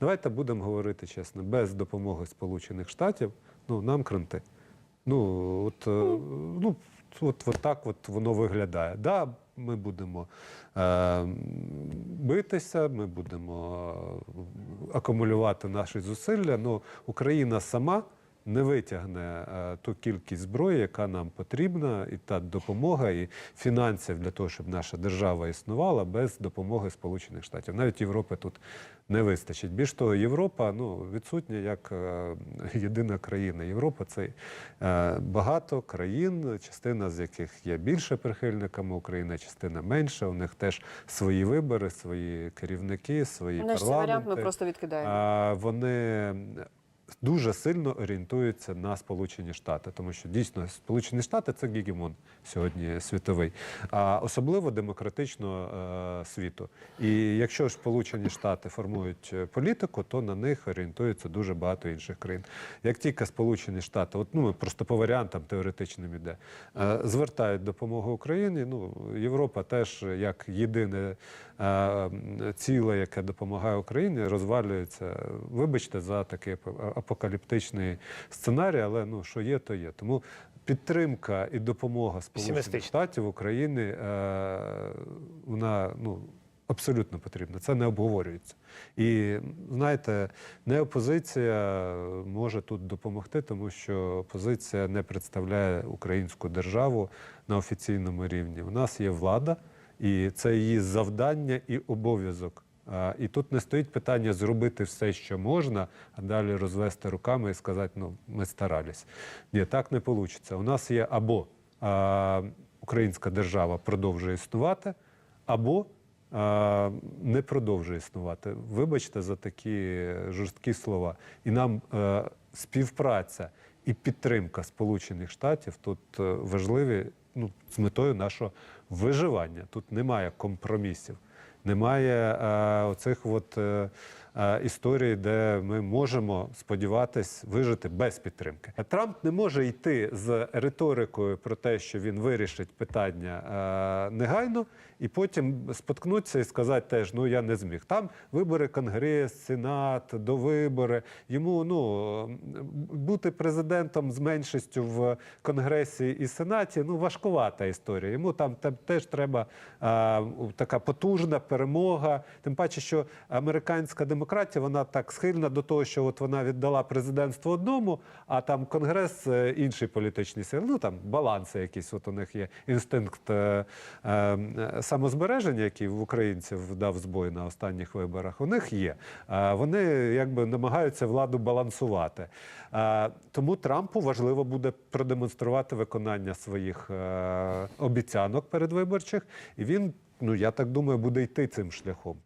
Давайте будемо говорити чесно, без допомоги Сполучених Штатів ну, нам кранти. Ну, от, е, ну, от, от так от воно виглядає. Да, ми будемо е, битися, ми будемо е, акумулювати наші зусилля. Ну, Україна сама не витягне е, ту кількість зброї, яка нам потрібна, і та допомога, і фінансів для того, щоб наша держава існувала без допомоги Сполучених Штатів. Навіть Європи тут не вистачить. Більш того, Європа ну, відсутня як е, єдина країна. Європа це е, багато країн, частина з яких є більше прихильниками України, частина менше. У них теж свої вибори, свої керівники, свої Наш цей парламенти. варіант ми просто відкидаємо. Вони дуже сильно орієнтуються на Сполучені Штати, тому що дійсно Сполучені Штати це гігемон сьогодні світовий, а особливо демократичного е, світу. І якщо ж Сполучені Штати формують е, політику, то на них орієнтується дуже багато інших країн. Як тільки Сполучені Штати, от ну просто по варіантам теоретичним іде, е, звертають допомогу Україні. Ну Європа теж як єдине ціле, яке допомагає Україні, розвалюється. Вибачте за ап- апокаліптичний сценарій, але ну що є, то є. Тому підтримка і допомога Сполучених Штатів України е, вона ну. Абсолютно потрібна, це не обговорюється. І знаєте, не опозиція може тут допомогти, тому що опозиція не представляє українську державу на офіційному рівні. У нас є влада, і це її завдання і обов'язок. А, І тут не стоїть питання зробити все, що можна, а далі розвести руками і сказати, ну ми старались. Ні, так не вийде. У нас є або а, українська держава продовжує існувати, або а, не продовжує існувати. Вибачте за такі жорсткі слова. І нам е, співпраця і підтримка Сполучених Штатів тут е, важливі ну, з метою нашого виживання. Тут немає компромісів. Немає е, оцих от, е, е, де ми можемо сподіватись вижити без підтримки. Трамп не може йти з риторикою про те, що він вирішить питання е, негайно, і потім споткнутися і сказати теж, ну я не зміг. Там вибори Конгрес, Сенат, довибори. Йому ну бути президентом з меншістю в Конгресі і Сенаті ну важкувата історія. Йому там теж треба е, така потужна перемога. Тим паче, що американська демократія вона так схильна до того, що от вона віддала президентство одному, а там конгрес е, іншій політичній сили. Ну там баланси якісь. От у них є інстинкт е, е, самозбереження, який в українців дав збой на останніх виборах. У них є. Е, вони якби намагаються владу балансувати. Е, тому Трампу важливо буде продемонструвати виконання своїх е, обіцянок передвиборчих, і він, ну я так думаю, буде йти цим шляхом.